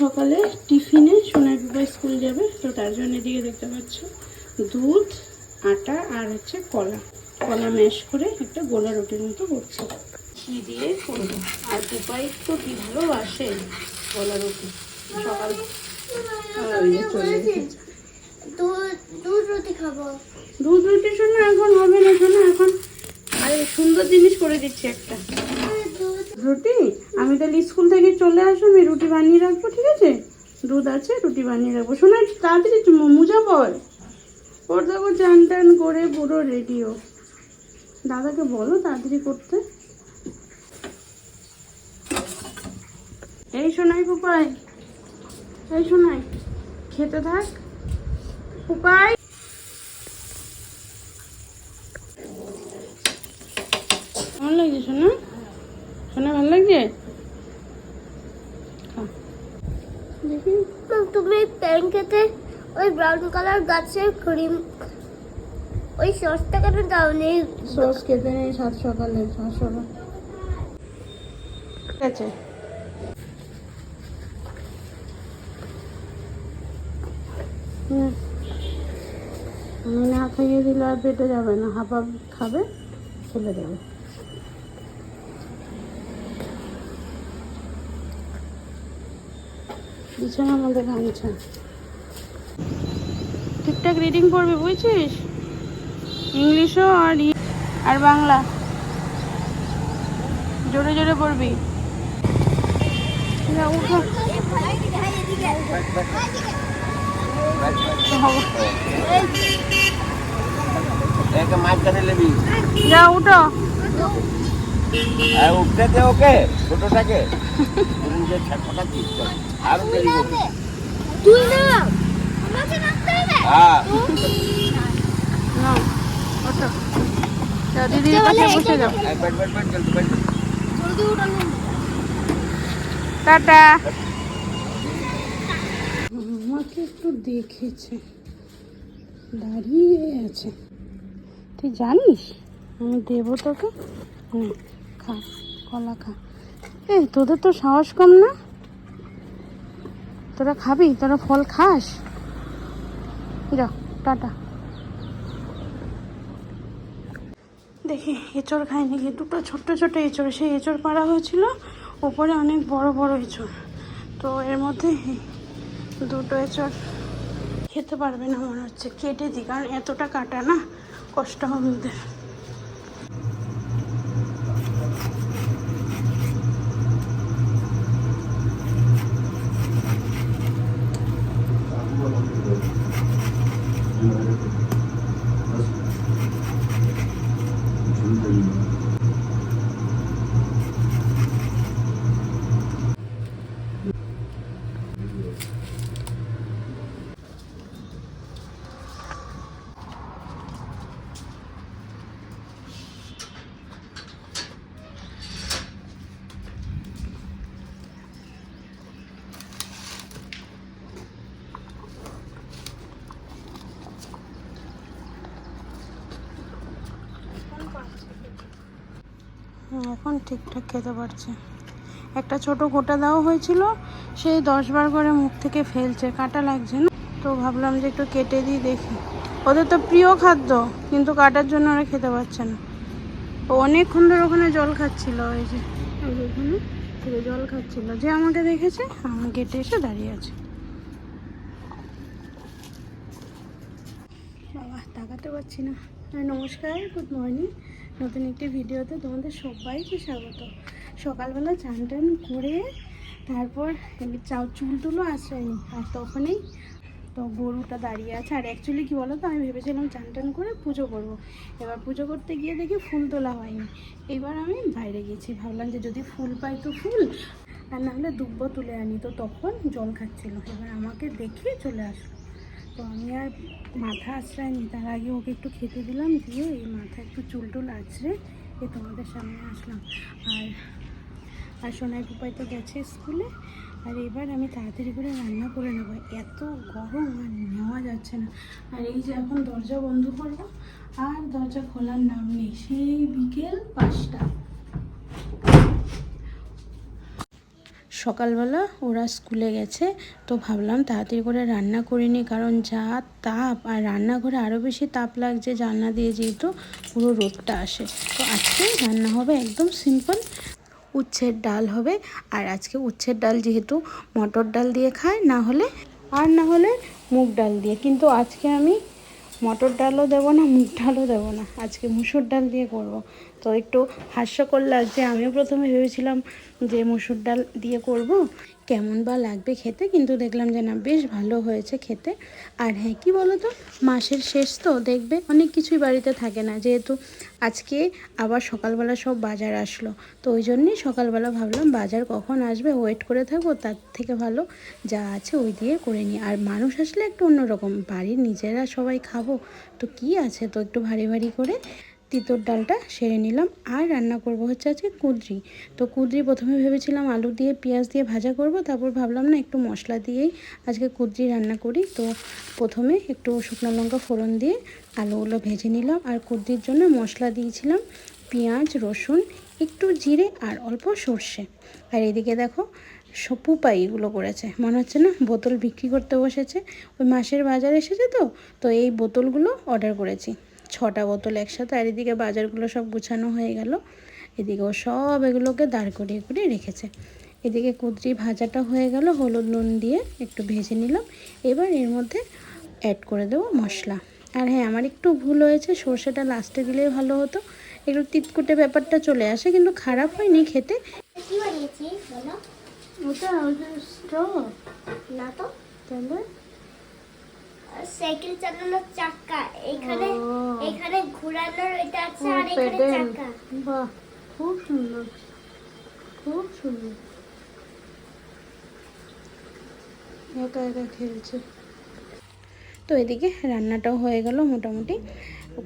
সকালে টিফিনে সোনার বাবা স্কুল যাবে তো তার জন্য এদিকে দেখতে পাচ্ছ দুধ আটা আর হচ্ছে কলা। কলা ম্যাশ করে একটা গোলা রুটির মতো করছে। ঘি দিয়ে করব। আর উপায় তো কি ভালোবাসে গোলা রুটি। সকাল দুধ রুটি খাব। দুধ রুটির জন্য এখন হবে না শোনো এখন আরে সুন্দর জিনিস করে দিচ্ছি একটা। রুটি? আমি তাহলে স্কুল থেকে চলে আসো আমি রুটি বানিয়ে রাখব, ঠিক আছে? দুধ আছে, রুটি বানিয়ে রাখব। শোনো তাড়াতাড়ি মোজা পর ওর দেখো চান টান করে পুরো রেডিও দাদাকে বলো তাড়াতাড়ি করতে। এই শোনাই পুপাই এই শোনাই খেতে থাক। পুপাই কেমন লাগছে শোনা শোনা ভালো লাগছে তুমি প্যানকেটে ওই ব্রাউন কালার গাছের ক্রিম ওই সসটা কেন দাওনি? সস খেতে নেই সাত সকালে সাত সকাল। ঠিক আছে। না খাইয়ে দিলে আর পেটে যাবে না। হাফ খাবে ফেলে দেবে বিছানার মধ্যে গামছা ঠিকঠাক রিডিং করবি বুঝছিস ইংলিশও আর ই- আর বাংলা জোরে জোরে পড়বি যা, উঠো। তো হব। নেবি যা উঠো আর উঠতে দে ওকে ছোটটাকে। আরও দেরি করবি। তুই না আমাকে নামতে হবে? হ্যাঁ। না ওঠো। যা দিদির বসে যাও। জলদি জলদি উঠানো টাটা। আমাকে একটু দেখেছে। দাঁড়িয়ে আছে। তুই জানিস? আমি দেবো তোকে? হুম খা কলা খা। এ তোদের তো সাহস কম না? তোরা খাবি? তোরা ফল খাস? যা টাটা। দেখি, এঁচড় খাই নাকি দুটো ছোট্ট ছোট্ট এঁচড়। সেই এঁচড় পাড়া হয়েছিল, ওপরে অনেক বড় বড় এঁচড়। তো এর মধ্যে দুটো এঁচড় খেতে পারবে না মনে হচ্ছে। কেটে দিই, কারণ এতটা কাটা না, কষ্ট হবে ওদের। এখন ঠিকঠাক খেতে পারছে। একটা ছোট গোটা দেওয়া হয়েছিল, সেই দশ বার করে মুখ থেকে ফেলছে, কাটা লাগছে না। তো ভাবলাম যে একটু কেটে দিই, দেখি। ওদের তো প্রিয় খাদ্য, কিন্তু কাটার জন্য ওরা খেতে পারছে না। ও অনেকক্ষণ ধরে ওখানে জল খাচ্ছিল ওই যে ওখানে থেকে জল খাচ্ছিল। যে আমাকে দেখেছে আমার গেটে এসে দাঁড়িয়ে আছে। বাবা, তাকাতে পারছি না। আর নমস্কার গুড মর্নিং নতুন একটি ভিডিওতে তোমাদের সবাইকে স্বাগত। সকালবেলা চান টান করে তারপর চাউ চুল টুলও আসেনি আর তখনই তো গরুটা দাঁড়িয়ে আছে। আর অ্যাকচুয়ালি কী বলো তো আমি ভেবেছিলাম চান টান করে পুজো করব। এবার পুজো করতে গিয়ে দেখি ফুল তোলা হয়নি। এবার আমি বাইরে গেছি ভাবলাম যে যদি ফুল পাই তো ফুল, আর নাহলে দুব্ব তুলে আনি। তো তখন জল খাচ্ছিল। এবার আমাকে দেখে চলে আসলো। তো আমি আর মাথা আশ্রয়নি তার আগে ওকে একটু খেতে দিলাম, দিয়ে এই মাথা একটু চুল টুল আছড়ে এ তোমাদের সামনে আসলাম। আর আর সোনাই পুপাই তো গেছে স্কুলে, আর এবার আমি তাড়াতাড়ি করে রান্না করে নেব। এত গরম আর নেওয়া যাচ্ছে না। আর এই যে এখন দরজা বন্ধ করব আর দরজা খোলার নাম নেই। সেই বিকেল পাঁচটা। সকালবেলা ওরা স্কুলে গেছে, তো ভাবলাম তাড়াতাড়ি করে রান্না করিনি কারণ যা তাপ আর রান্নাঘরে আরও বেশি তাপ লাগছে জানলা দিয়ে যেহেতু পুরো রোদটা আসে। তো আজকে রান্না হবে একদম সিম্পল, উচ্ছের ডাল হবে। আর আজকে উচ্ছের ডাল যেহেতু মটর ডাল দিয়ে খায়, না হলে আর না হলে মুগ ডাল দিয়ে। কিন্তু আজকে আমি মটর ডালও দেবো না, মুগ ডালও দেবো না। আজকে মুসুর ডাল দিয়ে করব। তো একটু হাস্যকর লাগছে। আমিও প্রথমে ভেবেছিলাম যে মুসুর ডাল দিয়ে করব। কেমন বা লাগবে খেতে, কিন্তু দেখলাম যে না, বেশ ভালো হয়েছে খেতে। আর হ্যাঁ কী বলো তো মাসের শেষ তো, দেখবে অনেক কিছুই বাড়িতে থাকে না। যেহেতু আজকে আবার সকালবেলা সব বাজার আসলো, তো ওই জন্যই সকালবেলা ভাবলাম, বাজার কখন আসবে? ওয়েট করে থাকব, তার থেকে ভালো যা আছে ওই দিয়ে করে নিই। আর মানুষ আসলে একটু অন্যরকম, বাড়ির নিজেরা সবাই খাব, তো কি আছে? তো একটু ভারী ভারী করে তিতর ডালটা সেরে নিলাম। আর রান্না করব হচ্ছে আজকে কুদরি। তো কুদরি প্রথমে ভেবেছিলাম আলু দিয়ে, পেঁয়াজ দিয়ে ভাজা করব, তারপর ভাবলাম না একটু মশলা দিয়েই আজকে কুদরি রান্না করি। তো প্রথমে একটু শুকনো লঙ্কা ফোড়ন দিয়ে আলুগুলো ভেজে নিলাম। আর কুদরির জন্য মশলা দিয়েছিলাম পেঁয়াজ, রসুন, একটু জিরে আর অল্প সর্ষে। আর এদিকে দেখো সপুপাই এগুলো করেছে। মনে হচ্ছে না বোতল বিক্রি করতে বসেছে। ওই মাসের বাজার এসেছে তো তো এই বোতলগুলো অর্ডার করেছি। ছটা বোতল একসাথে আর এদিকে বাজারগুলো সব গুছানো হয়ে গেল। এদিকেও সব এগুলোকে দাঁড় করিয়ে করিয়ে রেখেছে। এদিকে কুদরি ভাজাটা হয়ে গেল হলুদ নুন দিয়ে একটু ভেজে নিলাম। এবার এর মধ্যে অ্যাড করে দেবো মশলা। আর হ্যাঁ আমার একটু ভুল হয়েছে সর্ষেটা লাস্টে দিলেই ভালো হতো। একটু তিতকুটে ব্যাপারটা চলে আসে কিন্তু খারাপ হয়নি খেতে। কি বানিয়েছি বলো? ওটা না তো? তাহলে সাইকেল চালানোর চাকা। এখানে এখানে ঘোরানোর এটা আছে আর এখানে চাকা। বাহ খুব সুন্দর। খুব সুন্দর। একা একা খেলছে। তো এদিকে রান্নাটাও হয়ে গেল মোটামুটি।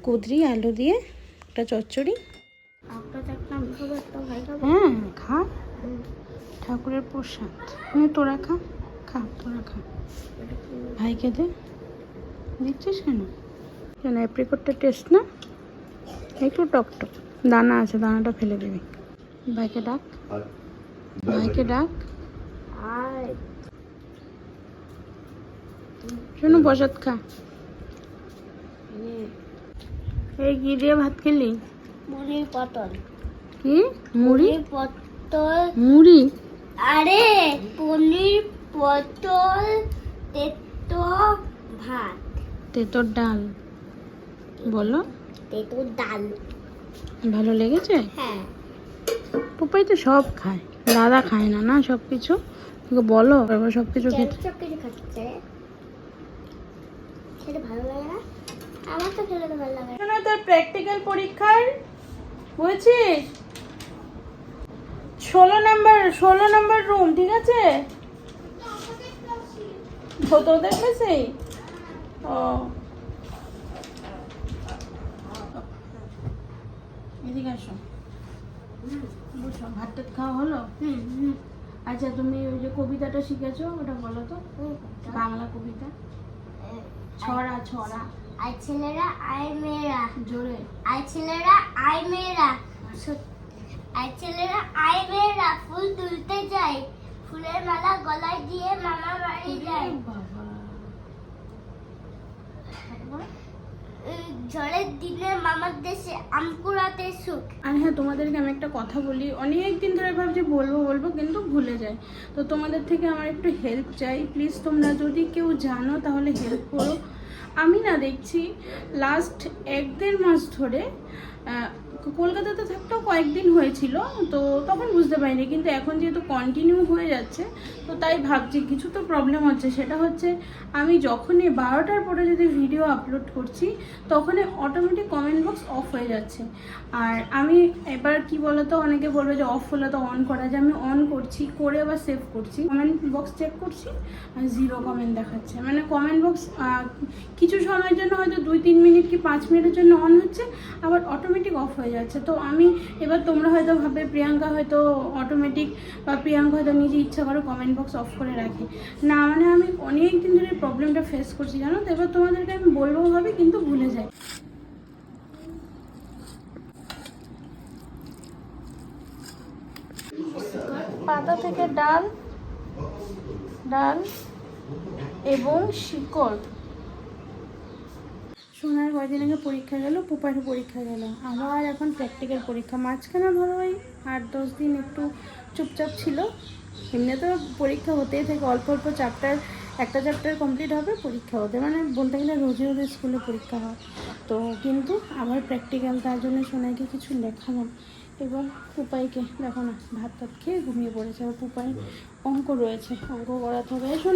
কুদরি আলু দিয়ে একটা চচ্চড়ি। হ্যাঁ খা। ঠাকুরের প্রসাদ। তোরা খা। খা তোরা খা। ভাইকে দে। দিচ্ছিস কেন? কেন অ্যাপ্রিকটটা টেস্ট না? একটু টক টক। দানা আছে দানাটা ফেলে দিবি। ভাইকে ডাক। ভাইকে ডাক। শোনো প্রসাদ খা। এই কি দিয়ে ভাত খেলি? মুড়ির পটল। কি? মুড়ি? মুড়ির পটল। মুড়ি? আরে পনির পটল তেতো ভাত। তেতোর ডাল। বলো। তেতো ডাল। ভালো লেগেছে? হ্যাঁ। পপাই তো সব খায়। দাদা খায় না না সব কিছু তোকে বলো এবার সব কিছু খেতে। সব কিছু খাচ্ছে? খেতে ভালো লাগে না? আমার তো তো ভালো লাগে শোনো তোর প্র্যাকটিক্যাল পরীক্ষার বুঝছিস? ষোলো নাম্বার ষোলো নাম্বার রুম ঠিক আছে? তো তোদের কাছেই এদিকে আসো। টাত খাওয়া হলো? আচ্ছা তুমি ওই যে কবিতাটা শিখেছো ওটা বলো তো। বাংলা। কবিতা। ছড়া ছড়া। আর ছেলেরা আয় মেয়েরা। জোরে। আর ছেলেরা আয় মেয়েরা। ছেলেরা আয় মেয়েরা। ফুল তুলতে যায় ফুলের মালা গলায় দিয়ে মামা বাড়ি যায়। বাবা। ঝড়ের দিনে মামার দেশে আম কুড়াতে সুখ। আর হ্যাঁ তোমাদেরকে আমি একটা কথা বলি। অনেক দিন ধরে ভাবছি বলব বলব, কিন্তু ভুলে যাই। তো তোমাদের থেকে আমার একটু হেল্প চাই। প্লিজ তোমরা যদি কেউ জানো, তাহলে হেল্প করো। আমি না দেখছি লাস্ট এক দেড় মাস ধরে কলকাতাতে থাকতেও কয়েকদিন হয়েছিল, তো তখন বুঝতে পারিনি, কিন্তু এখন যেহেতু কন্টিনিউ হয়ে যাচ্ছে, তো তাই ভাবছি কিছু তো প্রবলেম হচ্ছে, সেটা হচ্ছে আমি যখনই বারোটার পরে যদি ভিডিও আপলোড করছি, তখনই অটোমেটিক কমেন্ট বক্স অফ হয়ে যাচ্ছে। আর আমি এবার কি বলতো, অনেকে বলবে যে অফ হলে তো অন করা যায়, আমি অন করছি, করে আবার সেভ করছি। কমেন্ট বক্স চেক করছি জিরো কমেন্ট দেখাচ্ছে। মানে কমেন্ট বক্স কিছু সময়ের জন্য হয়তো দুই, তিন মিনিট কি পাঁচ মিনিটের জন্য অন হচ্ছে, আবার অটোমেটিক অফ হয়ে যাচ্ছে। তো আমি এবার তোমরা হয়তো ভাবে, প্রিয়াঙ্কা হয়তো অটোমেটিক বা প্রিয়াঙ্কা হয়তো নিজে ইচ্ছা করে কমেন্ট বক্স অফ করে রাখে। না মানে আমি অনেক দিন ধরে প্রবলেমটা ফেস করছি, জানো তো? এবার তোমাদেরকে আমি বলব ভাবে, কিন্তু ভুলে যাই। পাতা থেকে ডাল ডাল এবং শিকড়। সোনার কয়দিন আগে পরীক্ষা গেল পুপারে পরীক্ষা গেল। আবার এখন প্র্যাকটিক্যাল পরীক্ষা। মাঝখানে ধরো ওই আট দশ দিন একটু চুপচাপ ছিল। এমনি তো পরীক্ষা হতেই থাকে। অল্প অল্প চ্যাপ্টার একটা চ্যাপ্টার কমপ্লিট হবে, পরীক্ষা হতে। মানে বলতে গেলে রোজে রোজে স্কুলে পরীক্ষা হয়। তো কিন্তু আবার প্র্যাকটিক্যাল তার জন্য সোনাইকে কিছু লেখালাম এবার পুপাইকে দেখো না ভাত টাত খেয়ে ঘুমিয়ে পড়েছে। আর পুপাই অঙ্ক রয়েছে। অঙ্ক করাতে হবে। এসো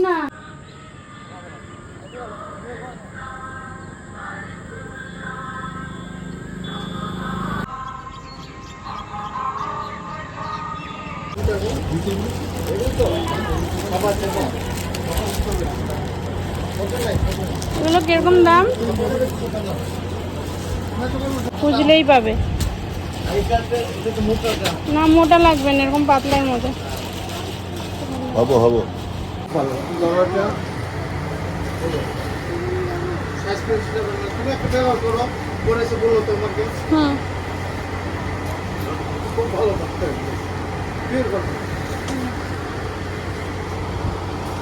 কীরকম দাম? খুঁজলেই পাবে। না মোটা লাগবে না এরকম পাতলার মতো। হব হব।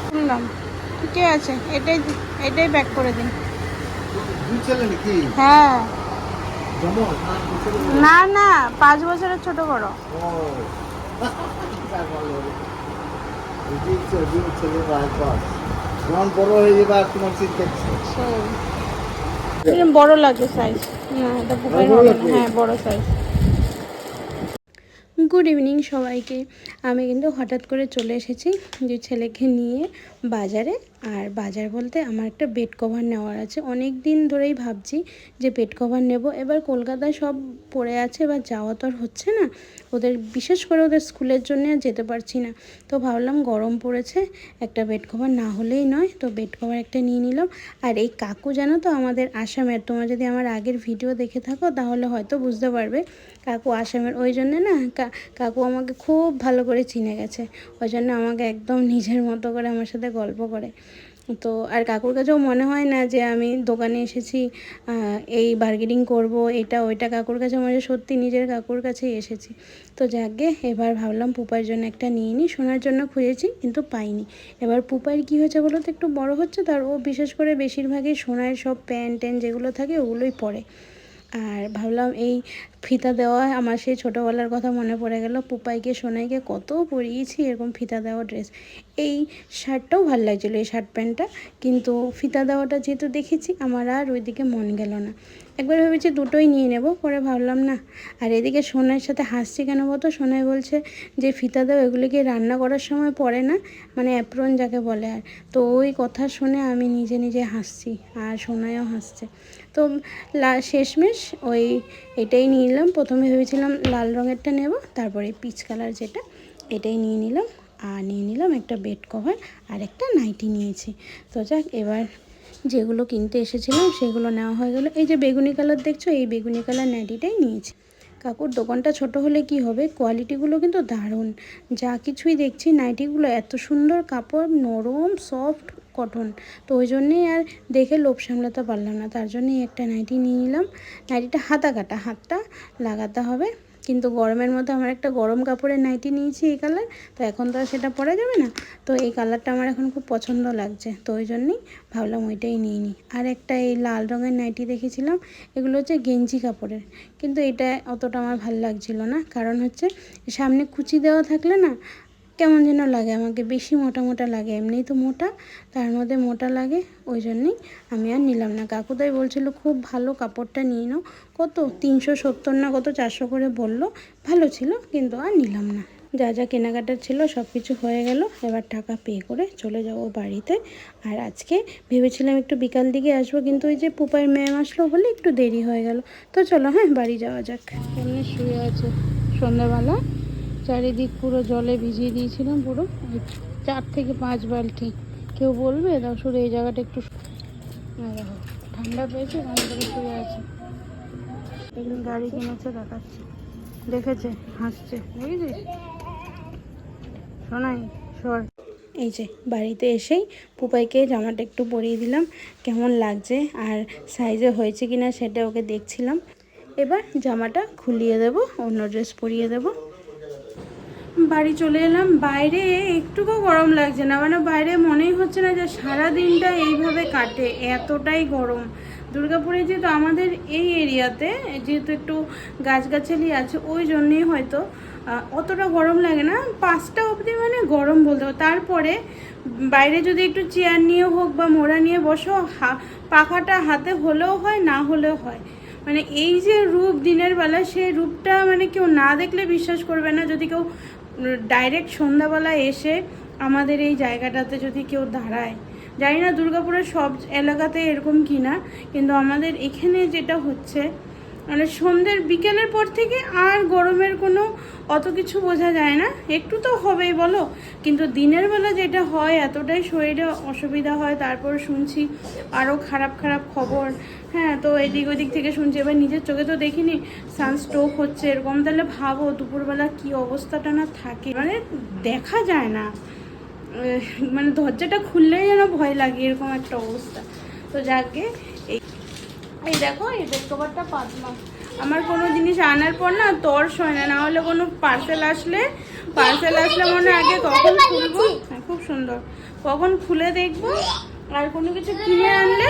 শুনলাম ঠিকই আছে এটাই এটাই প্যাক করে দিন। হ্যাঁ। না না পাঁচ বছরের ছোট বড়। বড় লাগে সাইজ না এটা? হ্যাঁ বড় সাইজ গুড ইভিনিং সবাইকে। আমি কিন্তু হঠাৎ করে চলে এসেছি যে ছেলেকে নিয়ে বাজারে। আর বাজার বলতে আমার একটা বেড কভার নেওয়ার আছে। অনেক দিন ধরেই ভাবছি যে বেড কভার নেব। এবার কলকাতায় সব পড়ে আছে, এবার যাওয়া তো আর হচ্ছে না। ওদের, বিশেষ করে ওদের স্কুলের জন্য আর যেতে পারছি না। তো ভাবলাম গরম পড়েছে, একটা বেড কভার না হলেই নয়। তো বেড কভার একটা নিয়ে নিলাম। আর এই কাকু জানো তো আমাদের আসামের, তোমরা যদি আমার আগের ভিডিও দেখে থাকো, তাহলে হয়তো বুঝতে পারবে কাকু আসামের, ওই জন্যে না কাকু আমাকে খুব ভালো করে চিনে গেছে। ওই জন্য আমাকে একদম নিজের মতো করে আমার সাথে গল্প করে। তো, আর কাকুর কাছেও মনে হয় না যে আমি দোকানে এসেছি এই বার্গেনিং করব, এটা, ওইটা কাকুর কাছে মনে সত্যি নিজের কাকুর কাছেই এসেছি। তো যাকে, এবার ভাবলাম পুপার জন্য একটা নিয়ে নিই সোনার জন্য খুঁজেছি, কিন্তু পাইনি। এবার পুপার কি হয়েছে বলো তো, একটু বড় হচ্ছে তার, ও বিশেষ করে বেশিরভাগই সোনার সব প্যান্ট যেগুলো থাকে ওগুলোই পরে। আর ভাবলাম এই ফিতা দেওয়া আমার সেই ছোটোবেলার কথা মনে পড়ে গেল। পুপাইকে, সোনাইকে কত পরিয়েছি এরকম ফিতা দেওয়া ড্রেস এই শার্টটাও ভালো লাগছিল, এই শার্ট প্যান্টটা। কিন্তু ফিতা দেওয়াটা যেহেতু দেখেছি, আমার আর ওইদিকে মন গেল না। একবার ভেবেছি দুটোই নিয়ে নেব, পরে ভাবলাম না। আর এদিকে সোনার সাথে হাসছি কেন বলতো? সোনাই বলছে যে, ফিতা দেওয়া এগুলিকে রান্না করার সময় পড়ে না? মানে অ্যাপ্রন যাকে বলে আর। তো ওই কথা শুনে আমি নিজে নিজে হাসছি, আর সোনাইও হাসছে। তো লা, শেষমেশ ওই এটাই নিয়ে নিলাম। প্রথমে ভেবেছিলাম লাল রঙেরটা নেব, তারপরে পিচ কালার যেটা, এটাই নিয়ে নিলাম। আর নিয়ে নিলাম একটা বেড কভার আর একটা নাইটি নিয়েছি। তো যাক, এবার যেগুলো কিনতে এসেছিলাম সেগুলো নেওয়া হয়ে গেলো। এই যে বেগুনি কালার দেখছ, এই বেগুনি কালার নাইটিটাই নিয়েছি। কাকুর দোকানটা ছোট হলে কি হবে? কোয়ালিটিগুলো কিন্তু দারুণ। যা কিছুই দেখছি নাইটিগুলো এত সুন্দর, কাপড় নরম সফট কটন তো ওই জন্যেই আর দেখে লোভ সামলাতে পারলাম না। তার জন্যই একটা নাইটি নিয়ে নিলাম। নাইটিটা হাতা কাটা, হাতটা লাগাতে হবে। কিন্তু গরমের মধ্যে আমার একটা গরম কাপড়ের নাইটি নিয়েছি এই কালার, তো এখন তো আর সেটা পরা যাবে না। তো এই কালারটা আমার এখন খুব পছন্দ লাগছে। তো ওই জন্যই ভাবলাম ওইটাই নিয়ে নিই। আর একটা এই লাল রঙের নাইটি দেখেছিলাম, এগুলো হচ্ছে গেঞ্জি কাপড়ের। কিন্তু এটা অতটা আমার ভালো লাগছিল না। কারণ হচ্ছে সামনে কুচি দেওয়া থাকলে না কেমন যেন লাগে, আমাকে বেশি মোটা মোটা লাগে, এমনিই তো মোটা, তার মধ্যে মোটা লাগে, ওই জন্যই আমি আর নিলাম না। কাকুদাই বলছিল, খুব ভালো কাপড়টা নিয়ে নাও। কত? তিনশো সত্তর না কত? চারশো করে বলল, ভালো ছিল, কিন্তু আর নিলাম না। যা যা কেনাকাটার ছিল, সব কিছু হয়ে গেল। এবার টাকা পে করে চলে যাব বাড়িতে। আর আজকে ভেবেছিলাম একটু বিকাল দিকে আসব, কিন্তু ওই যে পুপাইয়ের ম্যাম আসলো বলে একটু দেরি হয়ে গেল। তো চলো হ্যাঁ বাড়ি যাওয়া যাক। এমনি শুয়ে আছে সন্ধ্যাবেলা। চারিদিক পুরো জলে ভিজিয়ে দিয়েছিলাম পুরো। চার থেকে পাঁচ বালতি। কেউ বলবে শুধু এই জায়গাটা একটু দেখো, ঠান্ডা পেয়েছে শুয়ে আছে। গাড়ি কিনেছে দেখাচ্ছে। দেখেছে হাসছে দেখেছিস? শোনাই সর। এই যে বাড়িতে এসেই পুপাইকে জামাটা একটু পরিয়ে দিলাম কেমন লাগছে আর সাইজে হয়েছে কিনা সেটা ওকে দেখছিলাম। এবার জামাটা খুলিয়ে দেব অন্য ড্রেস পরিয়ে দেব। বাড়ি চলে এলাম। বাইরে একটুকু গরম লাগছে না। মানে বাইরে মনেই হচ্ছে না যে সারা দিনটা এইভাবে কাটে, এতটাই গরম। দুর্গাপুরে যেহেতু আমাদের এই এরিয়াতে যেহেতু একটু গাছগাছালি আছে, ওই জন্যই হয়তো অতটা গরম লাগে না। পাঁচটা অবধি মানে গরম বলতে তারপরে বাইরে যদি একটু চেয়ার নিয়ে হোক বা মোড়া নিয়ে বসো পাখাটা হাতে হলেও হয়, না হলেও হয়। মানে এই যে রূপ দিনের বেলা, সেই রূপটা মানে কেউ না দেখলে বিশ্বাস করবে না। যদি কেউ ডাইরেক্ট সন্ধ্যাবেলা এসে আমাদের এই জায়গাটাতে যদি কেউ দাঁড়ায়। জানি না দুর্গাপুরের সব এলাকাতে এরকম কিনা, কিন্তু আমাদের এখানে যেটা হচ্ছে মানে সন্ধ্যের, বিকেলের পর থেকে আর গরমের কোনো অত কিছু বোঝা যায় না। একটু তো হবেই, বলো। কিন্তু দিনের বেলা যেটা হয়, এতটাই শরীরে অসুবিধা হয়, তারপর শুনছি আরও খারাপ খারাপ খবর। হ্যাঁ তো এদিক ওদিক থেকে শুনছি, এবার নিজের চোখে তো দেখিনি, সানস্ট্রোক হচ্ছে, এরকম। তাহলে ভাবো, দুপুরবেলা কি অবস্থাটা না থাকে? মানে দেখা যায় না। মানে দরজাটা খুললেই যেন ভয় লাগে, এরকম একটা অবস্থা। তো যাকে এই এই দেখো এই বেড কভারটা পাতলা। আমার কোনো জিনিস আনার পর না তর্স হয় না না হলে কোনো পার্সেল আসলে পার্সেল আসলে মনে হয় আগে কখন খুলবো? হ্যাঁ, খুব সুন্দর। কখন খুলে দেখব? আর কোনো কিছু কিনে আনলে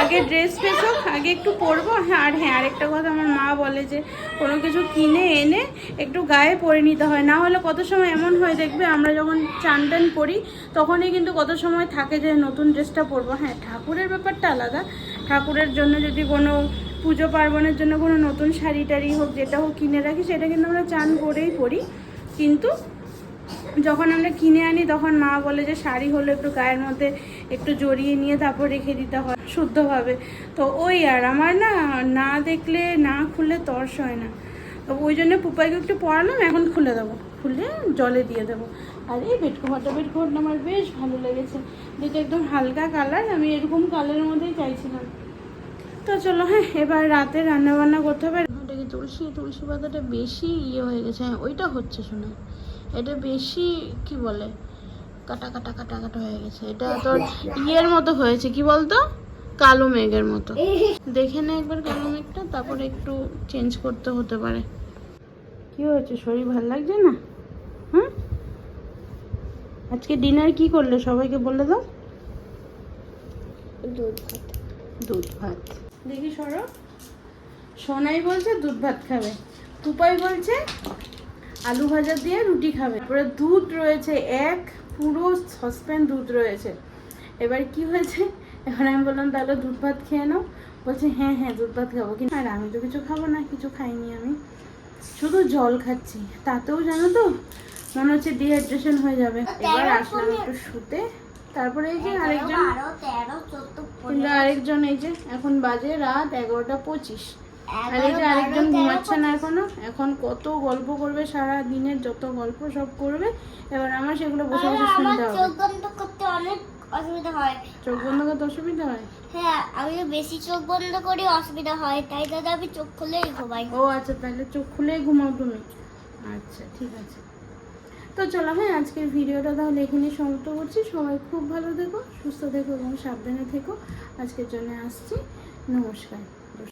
আগে ড্রেস ফ্রেস হোক আগে একটু পরবো। হ্যাঁ আর হ্যাঁ আরেকটা কথা আমার মা বলে যে কোনো কিছু কিনে এনে একটু গায়ে পরে নিতে হয়। না হলে কত সময় এমন হয় দেখবে আমরা যখন চান টান করি তখনই কিন্তু কত সময় থাকে যে নতুন ড্রেসটা পরবো। হ্যাঁ ঠাকুরের ব্যাপারটা আলাদা। ঠাকুরের জন্য যদি কোনো পুজো পার্বণের জন্য কোনো নতুন শাড়ি টাড়ি হোক, যেটা হোক কিনে রাখি, সেটা কিন্তু আমরা চান করেই পরি। কিন্তু যখন আমরা কিনে আনি, তখন মা বলে যে শাড়ি হলো একটু গায়ের মধ্যে একটু জড়িয়ে নিয়ে তারপর রেখে দিতে হয়, শুদ্ধভাবে। তো ওই আর, আমার না না দেখলে, না খুললে তর্স হয় না। তো ওই জন্য পুপাইকে একটু পড়ালাম, এখন খুলে দেবো। খুলে জলে দিয়ে দেবো। আর এই বেড কভারটা বেড কভারটা আমার বেশ ভালো লেগেছে। যেটা একদম হালকা কালার, আমি এরকম কালারের মধ্যেই চাইছিলাম। তো চলো হ্যাঁ এবার রাতে রান্না বান্না করতে হবে। এটা কি তুলসী তুলসী পাতাটা বেশি ইয়ে হয়ে গেছে। হ্যাঁ ওইটা হচ্ছে শোনা। এটা বেশি, কি বলে, কাটা কাটা কাটা কাটা হয়ে গেছে। এটা তোর ইয়ের মতো হয়েছে, কি বলতো? কালো মেঘের মতো। দেখে নে একবার কালো মেঘটা, তারপরে একটু চেঞ্জ করতে হতে পারে। কি হয়েছে? শরীর ভালো লাগছে না? হুম? আজকে ডিনার কি করলে? সবাইকে বলে দাও। দুধ ভাত। দুধ ভাত। দেখি সরো। সোনাই বলছে দুধ ভাত খাবে। তুপাই বলছে আলু ভাজা দিয়ে রুটি খাবে। তারপরে দুধ রয়েছে এক পুরো সসপ্যান দুধ রয়েছে। এবার কি হয়েছে? এখন আমি বললাম তাহলে দুধ ভাত খেয়ে নাও। বলছে হ্যাঁ হ্যাঁ দুধ ভাত খাব। কিন্তু আর আমি তো কিছু খাব না কিছু খাইনি আমি। শুধু জল খাচ্ছি। তাতেও জানো তো? মনে হচ্ছে ডিহাইড্রেশন হয়ে যাবে। এবার আসলাম একটু শুতে। তারপরে এই যে আরেকজন তেরো চোদ্দ কিন্তু আরেকজন এই যে এখন বাজে রাত এগারোটা পঁচিশ। আর এই যে আরেকজন ঘুমাচ্ছে না এখনও। এখন কত গল্প করবে সারা দিনের যত গল্প সব করবে। এবার আমার সেগুলো বসে বসে শুনতে চোখ হবে। বন্ধ করতে অনেক অসুবিধা হয়। চোখ বন্ধ করতে অসুবিধা হয়? হ্যাঁ আমি বেশি চোখ বন্ধ করি, অসুবিধা হয়। তাই দাদা, আমি চোখ খুলেই ঘুমাই। ও আচ্ছা তাহলে চোখ খুলেই ঘুমাও তুমি। আচ্ছা ঠিক আছে। তো চলো হ্যাঁ আজকের ভিডিওটা তাহলে এখানে সমাপ্ত করছি। সবাই খুব ভালো থেকো, সুস্থ থেকো এবং সাবধানে থেকো। আজকের জন্য আসছি। নমস্কার।